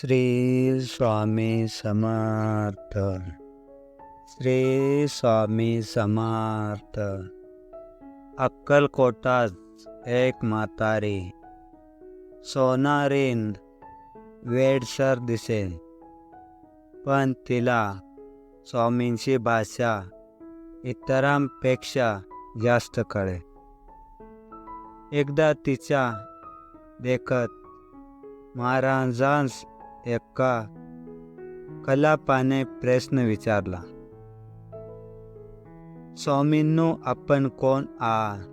श्री स्वामी समर्थ। श्री स्वामी समर्थ। अक्कलकोटात एक म्हातारी। सोनारींद वेडसर दिसेल पण तिला स्वामींची भाषा इतरांपेक्षा जास्त कळे. एकदा तिच्या देखत महाराजांस एका कलापाने प्रश्न विचारला स्वामींनो आपण कोण आहात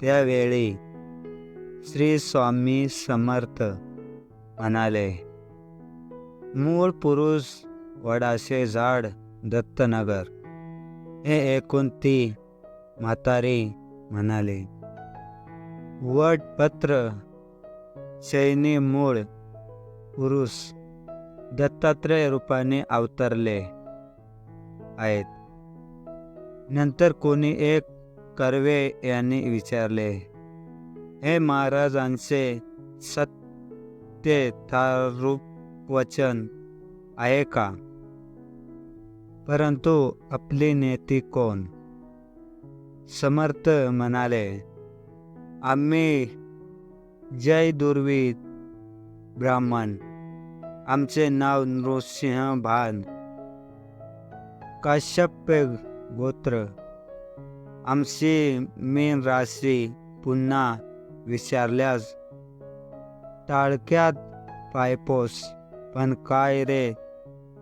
त्यावेळी श्री स्वामी समर्थ म्हणाले मूळ पुरुष वडाचे झाड दत्तनगर हे एकूण ती म्हातारी म्हणाले वटपत्र शैनी मूळ पुरुष दत्तात्रय रूपाने अवतरले आहेत. नंतर कोणी एक कर्वे यांनी विचारले हे महाराजांचे सत्य थारूप वचन आहे का? परंतु आपली नेती कोण? समर्थ म्हणाले आम्ही जय दुर्वीत ब्राह्मण. आमचे नाव नृसिंह भान काश्यप्य गोत्र. आमची मीन राशी पुन्हा विचारल्यास टाळक्यात पायपोस पण काय रे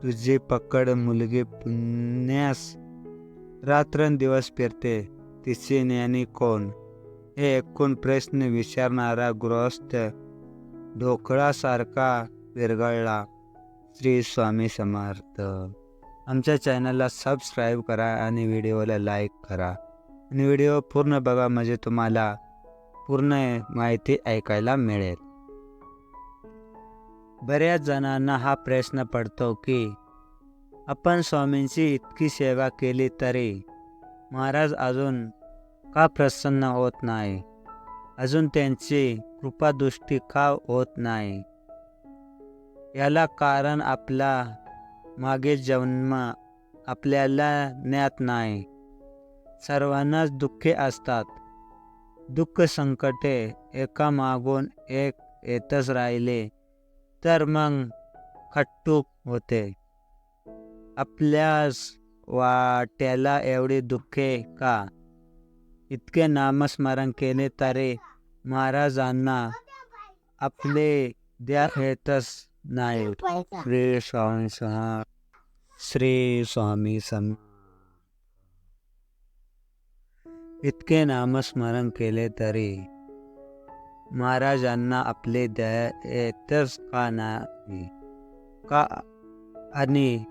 तुझी पकड मुलगी पुण्यास रात्रंदिवस फिरते तिची ज्ञानी कोण? हे एकूण प्रश्न विचारणारा गृहस्थ ढोकळासारखा विरघळला. श्री स्वामी समर्थ. आमच्या चॅनलला सबस्क्राईब करा आणि व्हिडिओला लाईक करा. आणि व्हिडिओ पूर्ण बघा म्हणजे तुम्हाला पूर्ण माहिती ऐकायला मिळेल. बऱ्याच जणांना हा प्रश्न पडतो की आपण स्वामींची इतकी सेवा केली तरी महाराज अजून का प्रसन्न होत नाही? अजून त्यांची कृपादृष्टी का होत नाही? याला कारण आपला मागे जन्म आपल्याला ज्ञात नाही. सर्वांनाच दुःखे असतात. दुःख संकटे एका मागून एक येतच राहिले तर मग खट्टूक होते. आपल्यास वाट्याला एवढी दुःखे का? इतके नामस्मरण केले तरी महाराजांना आपले द्या येतच नाही श्री स्वामी सहा श्री स्वामी सम इतके नामस्मरण केले तरी महाराजांना आपले दया येतच का नाही? का आणि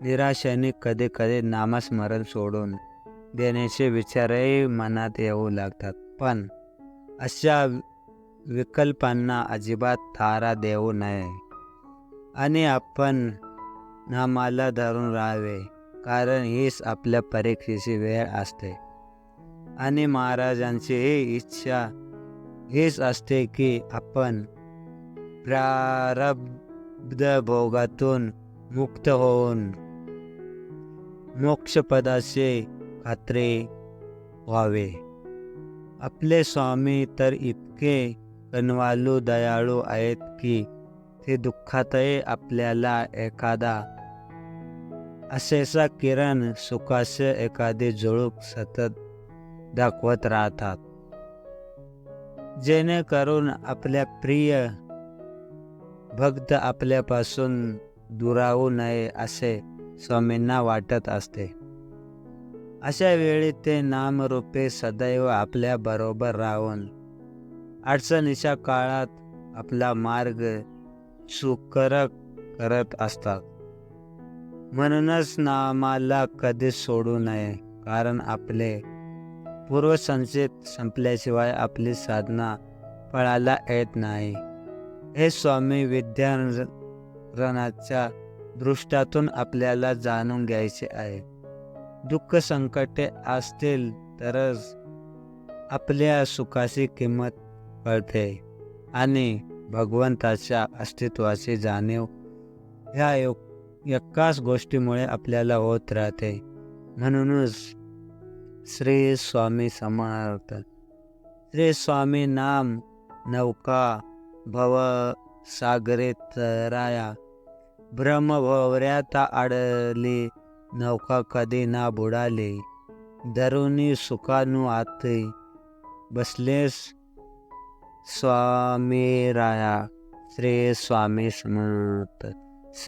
निराशाने कधी कधी नामस्मरण सोडून देण्याचे विचारही मनात येऊ लागतात. पण अशा विकल्पांना अजिबात थारा देऊ नये. आणि आपण नामाला धरून राहावे कारण हीच आपल्या परीक्षेची वेळ असते. आणि महाराजांची ही इच्छा हीच असते की आपण प्रारब्ध भोगातून मुक्त होऊन मोक्षपदाचे खात्री व्हावे. आपले स्वामी तर इतके कनवालू दयाळू आहेत की ते दुःखातही आपल्याला एखादा. असेसा किरण सुखास्य एखादे जुळूक सतत दाखवत राहतात. जेणेकरून आपल्या प्रिय भक्त आपल्यापासून दुरावू नये असे स्वामींना वाटत असते. अशा वेळी ते नामरूपे सदैव आपल्या बरोबर राहून अडचणीच्या काळात आपला मार्ग सुकर करत असतात. म्हणूनच नामाला कधी सोडू नये कारण आपले पूर्वसंचित संपल्याशिवाय आपली साधना फळाला येत नाही. हे स्वामी विद्यारणाच्या दृष्टातून आपल्याला जाणून घ्यायचे आहे. दुःख संकटे असतील तरच आपल्या सुखाची किंमत कळते. आणि भगवंताच्या अस्तित्वाची जाणीव ह्या एक एकाच गोष्टीमुळे आपल्याला होत राहते. म्हणूनच श्री स्वामी समर्थ श्री स्वामी नाम नौका भव सागरे तराया ब्रह्मभवऱ्यात आडली नौका कधी ना बुडाली दरुनी सुखानु आते बसलेस स्वामी राया. श्री स्वामी समर्थ.